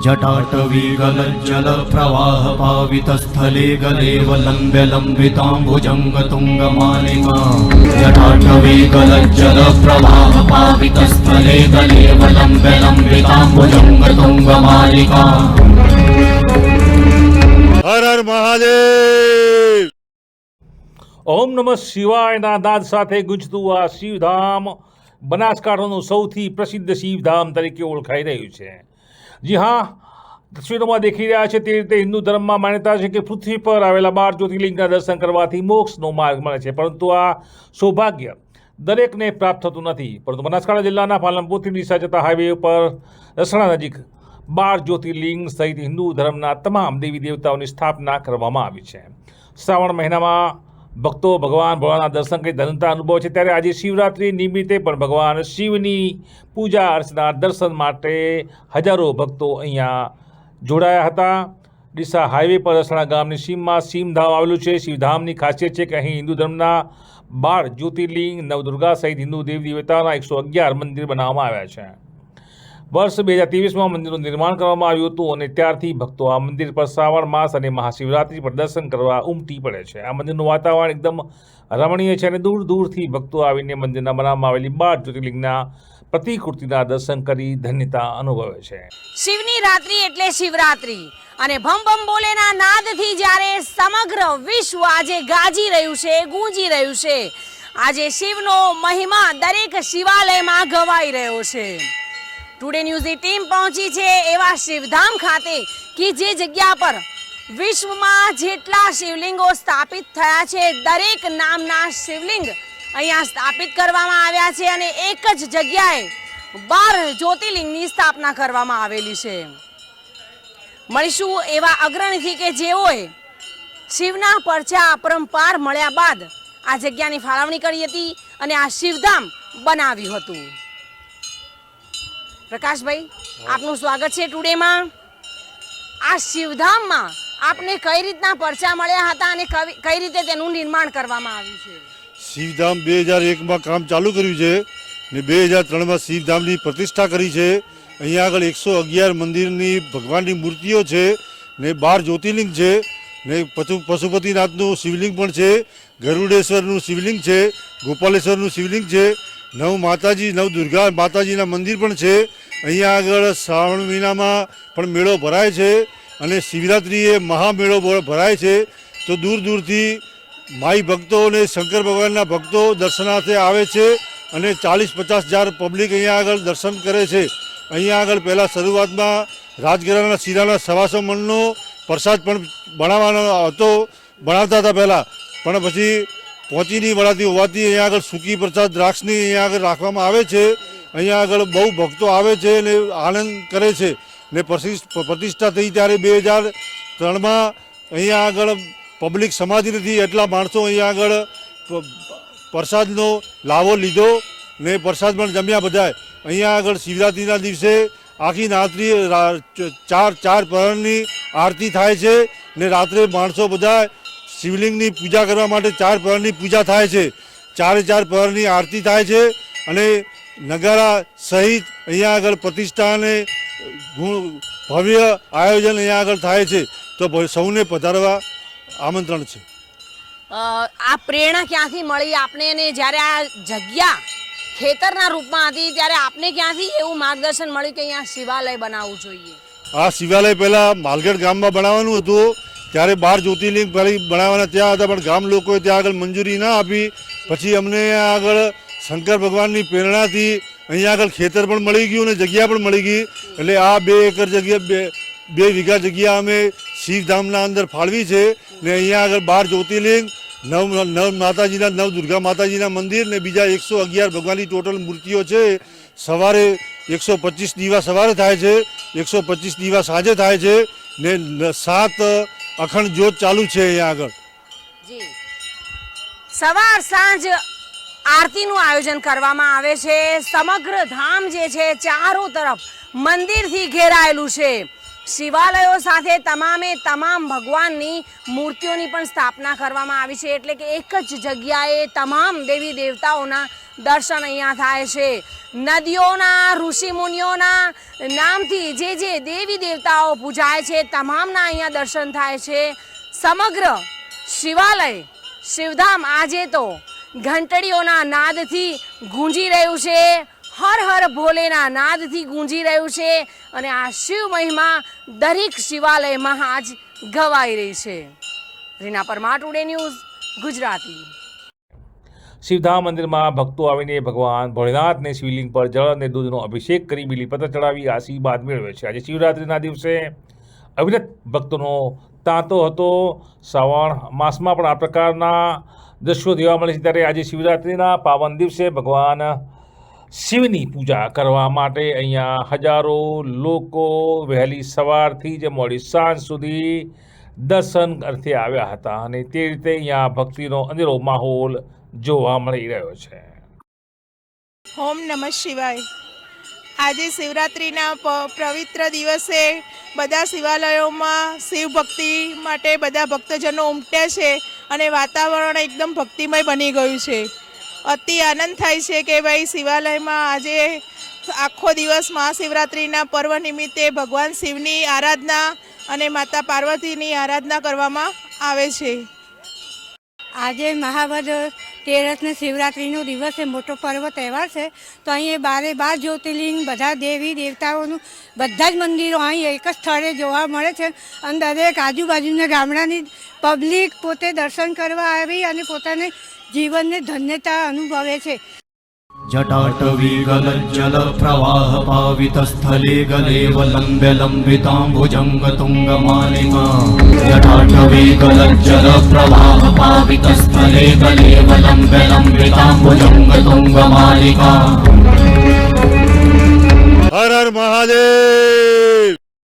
जटाटवीगलज्जलप्रवाहपावितस्थले गलेवलम्ब्य लम्बिताम्बुजङ्गतुङ्गमालिका जटाटवीगलज्जलप्रवाहपावितस्थले गलेवलम्ब्य लम्बिताम्बुजङ्गतुङ्गमालिका હર હર મહાદેવ ઓમ નમઃ શિવાયના નાદ સાથે ગુંજતું આ શિવધામ બનાસકાંઠાનું સૌથી પ્રસિદ્ધ શિવધામ તરીકે ઓળખાઈ રહ્યું છે જી હા, તસવીરોમાં દેખી રહ્યા છે તે રીતે હિન્દુ ધર્મમાં માન્યતા છે કે પૃથ્વી પર આવેલા બાર જ્યોતિર્લિંગના દર્શન કરવાથી મોક્ષનો માર્ગ મળે છે, પરંતુ આ સૌભાગ્ય દરેકને પ્રાપ્ત થતું નથી. પરંતુ બનાસકાંઠા જિલ્લાના પાલનપુરથી ડીસા જતા હાઈવે ઉપર રસણા નજીક બાર જ્યોતિર્લિંગ સહિત હિન્દુ ધર્મના તમામ દેવી દેવતાઓની સ્થાપના કરવામાં આવી છે. શ્રાવણ મહિનામાં ભક્તો ભગવાન ભોળાના દર્શન કરી ધનતા અનુભવ છે. ત્યારે આજે શિવરાત્રિ નિમિત્તે પણ ભગવાન શિવની પૂજા અર્ચના દર્શન માટે હજારો ભક્તો અહીંયા જોડાયા હતા. ડીસા હાઈવે પર રસણા ગામની સીમમાં સીમધામ આવેલું છે. શિવધામની ખાસિયત છે કે અહીં હિન્દુ ધર્મના બાર જ્યોતિર્લિંગ નવદુર્ગા સહિત હિન્દુ દેવી દેવતાના એકસો અગિયાર મંદિર બનાવવામાં આવ્યા છે. વર્ષ બે હજાર ત્રેવીસમાં મંદિરનું નિર્માણ કરવામાં આવ્યું હતું અને ત્યારથી ભક્તો આ મંદિર પર શ્રાવણ માસ અને મહાશિવરાત્રિ પર દર્શન કરવા ઉમટી પડે છે. આ મંદિરનું વાતાવરણ એકદમ રમણીય છે અને દૂર દૂરથી ભક્તો આવીને મંદિરના બનાવવામાં આવેલી બાર જ્યોતિર્લિંગના પ્રતિકૃતિના દર્શન કરી ધન્યતા અનુભવે છે. શિવની રાત્રિ એટલે શિવરાત્રિ અને ભમ ભમ બોલેના નાદથી જ્યારે સમગ્ર વિશ્વ આજે ગાજી રહ્યું છે, ગૂંજી રહ્યું છે. આજે શિવનો મહિમા દરેક શિવાલયમાં ગવાઈ રહ્યો છે. ટુડે ન્યૂઝની ટીમ પહોંચી છે એવા શિવધામ ખાતે કે જે જગ્યા પર વિશ્વમાં જેટલા શિવલિંગો સ્થાપિત થયા છે, દરેક નામના શિવલિંગ અહીંયા સ્થાપિત કરવામાં આવ્યા છે અને એક જ જગ્યાએ બાર જ્યોતિર્લિંગની સ્થાપના કરવામાં આવેલી છે. મળીશું એવા અગ્રણીથી કે જેઓએ શિવના પરચા અપરંપાર મળ્યા બાદ આ જગ્યાની ફાળવણી કરી હતી અને આ શિવધામ બનાવ્યું હતું. પ્રકાશભાઈ, આપનું સ્વાગત છે ટુડેમાં. આ શિવધામમાં આપને કઈ રીતના પરચા મળ્યા હતા અને કઈ રીતે તેનું નિર્માણ કરવામાં આવ્યું છે? શિવધામ બે હજાર એકમાં કામ ચાલુ કર્યું છે ને બે હજાર ત્રણમાં શિવધામની પ્રતિષ્ઠા કરી છે. અહીંયા આગળ એકસો અગિયાર મંદિરની ભગવાનની મૂર્તિઓ છે ને બાર જ્યોતિર્લિંગ છે ને પશુ, પશુપતિનાથનું શિવલિંગ પણ છે, ગરુડેશ્વરનું શિવલિંગ છે, ગોપાલેશ્વરનું શિવલિંગ છે, નવ માતાજી, નવ દુર્ગા માતાજીના મંદિર પણ છે. અહીંયા આગળ શ્રાવણ મહિનામાં પણ મેળો ભરાય છે અને શિવરાત્રિએ મહામેળો ભરાય છે. તો દૂર દૂરથી માઈ ભક્તો અને શંકર ભગવાનના ભક્તો દર્શનાર્થે આવે છે અને ચાલીસ પચાસ હજાર પબ્લિક અહીંયા આગળ દર્શન કરે છે. અહીંયા આગળ પહેલાં શરૂઆતમાં રાજગરાના શીરાના સવાસો મણનો પ્રસાદ પણ બનાવવાનો હતો, બનાવતા હતા પહેલાં. પણ પછી પહોંચી નહીં વળાતી હોવાથી અહીંયા આગળ સૂકી પ્રસાદ દ્રાક્ષની અહીંયા આગળ રાખવામાં આવે છે. અહીંયા આગળ બહુ ભક્તો આવે છે ને આનંદ કરે છે ને પ્રતિષ્ઠ- થઈ ત્યારે બે હજાર ત્રણમાં અહીંયા આગળ પબ્લિક સમાધિ નથી, એટલા માણસો અહીંયા આગળ પ્રસાદનો લાવો લીધો ને પ્રસાદ પણ જમ્યા બધાય અહીંયા આગળ શિવરાત્રિના દિવસે આખી રાત્રિ ચાર ચાર પ્રહરની આરતી થાય છે ને રાત્રે માણસો બધા શિવલિંગની પૂજા કરવા માટે ચાર પ્રહરની પૂજા થાય છે. ચારે ચાર પ્રહરની આરતી થાય છે અને નગારા સહિત અહીંયા આગળ પ્રતિષ્ઠાને ભવ્ય આયોજન અહીંયા આગળ થાય છે તો સૌને પધારવા આમંત્રણ છે. આ પ્રેરણા ક્યાંથી મળી? આપણે અને જ્યારે આ જગ્યા ખેતરના રૂપમાં હતી ત્યારે આપને ક્યાંથી એવું માર્ગદર્શન મળ્યું કે અહીંયા શિવાલય બનાવવું જોઈએ? આ શિવાલય પહેલાં માલગઢ ગામમાં બનાવવાનું હતું ત્યારે બાર જ્યોતિર્લિંગ પહેલી બનાવવાના ત્યાં હતા પણ ગામ લોકોએ ત્યાં આગળ મંજૂરી ના આપી. પછી અમને આગળ શંકર ભગવાનની પ્રેરણાથી અહીંયા આગળ ખેતર પણ મળી ગયું અને જગ્યા પણ મળી ગઈ. એટલે આ બે એકર જગ્યા, બે બે વીઘા જગ્યા અમે શિવધામના અંદર ફાળવી છે ને અહીંયા આગળ બાર જ્યોતિર્લિંગ, નવ નવ માતાજીના, નવ દુર્ગા માતાજીના મંદિર ને બીજા એકસો અગિયાર ભગવાનની ટોટલ મૂર્તિઓ છે. સવારે એકસો પચીસ દીવા સવારે થાય છે, એકસો પચીસ દીવા સાંજે થાય છે ને સાત અખંડ જ્યોત ચાલુ છે અહીંયા આગળ. સવાર સાંજ આરતીનું આયોજન કરવામાં આવે છે. સમગ્ર ધામ જે છે, ચારો તરફ મંદિરથી ઘેરાયેલું છે. શિવાલયો સાથે તમામે તમામ ભગવાનની મૂર્તિઓની પણ સ્થાપના કરવામાં આવી છે. એટલે કે એક જ જગ્યાએ તમામ દેવી દેવતાઓના દર્શન અહીંયા થાય છે. નદીઓના ઋષિ મુનિઓના નામથી જે જે દેવી દેવતાઓ પૂજાય છે, તમામના અહીંયા દર્શન થાય છે. સમગ્ર શિવાલય શિવધામ આજે તો ઘંટડીઓના નાદથી ગુંજી રહ્યું છે. હર હર ભોલેના નાદથી ગુંજી રહ્યું છે. અને આ શિવ મહિમા દરેક શિવાલયમાં આજ ગવાઈ રહી છે. Reena Parmar today news, Gujarati. Shivdham મંદિરમાં ભક્તો આવીને ભગવાન ભોળેનાથને શિવલિંગ પર જળ અને દૂધનો અભિષેક કરી બીલીપત્ર ચડાવી આશીર્વાદ મેળવે છે. આજે શિવરાત્રિના દિવસે અવિરત ભક્તોનો તાંતો હતો. શ્રાવણ માસમાં પણ આ પ્રકારના દ્રશ્યો જોવા મળે છે ત્યારે આજે શિવરાત્રિના પાવન દિવસે ભગવાન શિવની પૂજા કરવા માટે અહીંયા હજારો લોકો વહેલી સવારથી જ મોડી સાંજ સુધી દર્શન અર્થે આવ્યા હતા અને તે રીતે અહીંયા ભક્તિનો અંધેરો માહોલ જોવા મળી રહ્યો છે. ઓમ નમઃ શિવાય. આજે શિવરાત્રિના પવિત્ર દિવસે બધા શિવાલયોમાં શિવ ભક્તિ માટે બધા ભક્તજનો ઉમટ્યા છે. અને વાતાવરણ એકદમ ભક્તિમય બની ગયું છે. અતિ આનંદ થાય છે કે ભાઈ શિવાલયમાં આજે આખો દિવસ મહાશિવરાત્રિના પર્વ નિમિત્તે ભગવાન શિવની આરાધના અને માતા પાર્વતીની આરાધના કરવામાં આવે છે. આજે મહાવદ તેરસને શિવરાત્રિનો દિવસ છે મોટો પર્વ તહેવાર છે તો અહીં બારે બાર જ્યોતિર્લિંગ બધા દેવી દેવતાઓનું બધા જ મંદિરો અહીં એક જ સ્થળે જોવા મળે છે અને દરેક આજુબાજુના ગામડાની પબ્લિક પોતે દર્શન કરવા આવી અને પોતાને જીવનને ધન્યતા અનુભવે છે जटाटवीगलज्जल प्रवाह पावितस्थले गलेवलम्ब्य जटाण्डवे गलज्जलप्रवाहपावितस्थले गलेवलम्बलम्बिताम्बुजं गतुङ्गमालिका हर हर महादेव